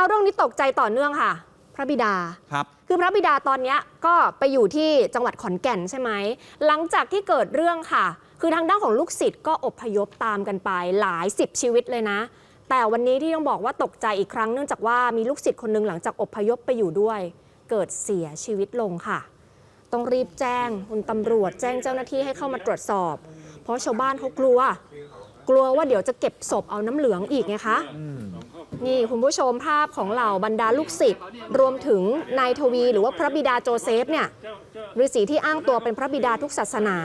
เอาเรื่องนี้ตกใจต่อเนื่องค่ะ พระบิดาครับคือพระบิดาตอนเนี้ยก็ไปอยู่ที่จังหวัดขอนแก่นใช่ไหมหลังจากที่เกิดเรื่องค่ะ คือทางด้านของลูกศิษย์ก็อพยพตามกันไปหลายสิบชีวิตเลยนะ แต่วันนี้ที่ต้องบอกว่าตกใจอีกครั้งเนื่องจากว่ามีลูกศิษย์คนหนึงหลังจากอพยพไปอยู่ด้วย เกิดเสียชีวิตลงค่ะ ต้องรีบแจ้งคุณตำรวจแจ้งเจ้าหน้าที่ให้เข้ามาตรวจสอบ เพราะชาวบ้านเขากลัว กลัวว่าเดี๋ยวจะเก็บศพเอาน้ำเหลืองอีกไงคะ นี่คุณผู้ชมภาพของเหล่าบรรดาลูกศิษย์รวมถึงนายทวี หรือว่าพระบิดาโจเซฟเนี่ยฤาษีที่อ้างตัวเป็นพระบิดาทุกศาสนา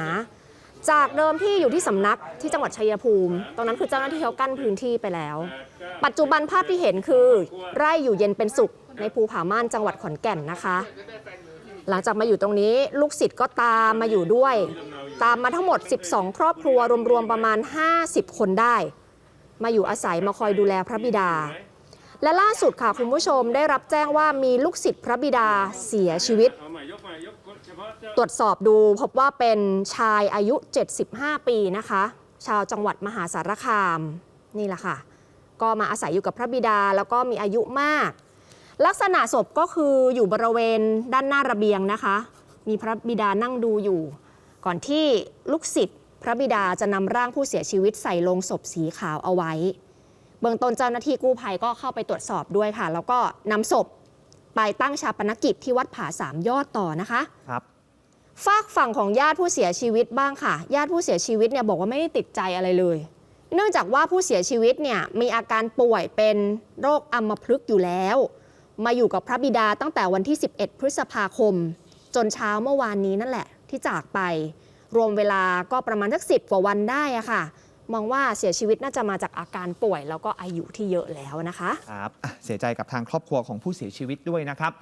จากเดิมที่อยู่ที่สำนักที่จังหวัดชัยภูมิตอนนั้นคือเจ้าหน้าที่เขากั้นพื้นที่ไปแล้ว ปัจจุบันภาพที่เห็นคือ ไร่อยู่เย็นเป็นสุข ในภูผาม่านจังหวัดขอนแก่นนะคะ หลังจากมาอยู่ตรงนี้ ลูกศิษย์ก็ตามมาอยู่ด้วย ตามมาทั้งหมด 12 ครอบครัวรวมๆประมาณ 50 คนได้ มาอยู่อาศัยมาคอยดูแลพระบิดา และล่าสุดค่ะคุณผู้ชมได้รับแจ้งว่ามีลูกศิษย์พระบิดาเสียชีวิต ตรวจสอบดูพบว่าเป็นชายอายุ 75 ปีนะคะ ชาวจังหวัดมหาสารคามนี่แหละค่ะก็มาอาศัยอยู่กับพระบิดาแล้วก็มีอายุมาก ลักษณะศพก็คืออยู่บริเวณด้านหน้าระเบียงนะคะ มีพระบิดานั่งดูอยู่ ก่อนที่ลูกศิษย์ ระบิดาจะนำร่างผู้เสียชีวิตใส่ลงศพสีขาวเอาไว้ เบื้องต้นเจ้าหน้าที่กู้ภัยก็เข้าไปตรวจสอบด้วยค่ะ แล้วก็นำศพไปตั้งชาปนกิจที่วัดผาสามยอดต่อนะคะครับฝากฝั่งของญาติผู้เสียชีวิตบ้างค่ะ ญาติผู้เสียชีวิตเนี่ยบอกว่าไม่ได้ติดใจอะไรเลย เนื่องจากว่าผู้เสียชีวิตเนี่ยมีอาการป่วยเป็นโรคอัมพฤกษ์อยู่แล้ว มาอยู่กับพระบิดาตั้งแต่วันที่ 11 พฤษภาคม จนเช้าเมื่อวานนี้นั่นแหละที่จากไป รวมเวลาก็ประมาณสักสิบกว่าวันได้อะค่ะ มองว่าเสียชีวิตน่าจะมาจากอาการป่วย แล้วก็อายุที่เยอะแล้วนะคะ ครับอะเสียใจกับทางครอบครัวของผู้เสียชีวิตด้วยนะครับ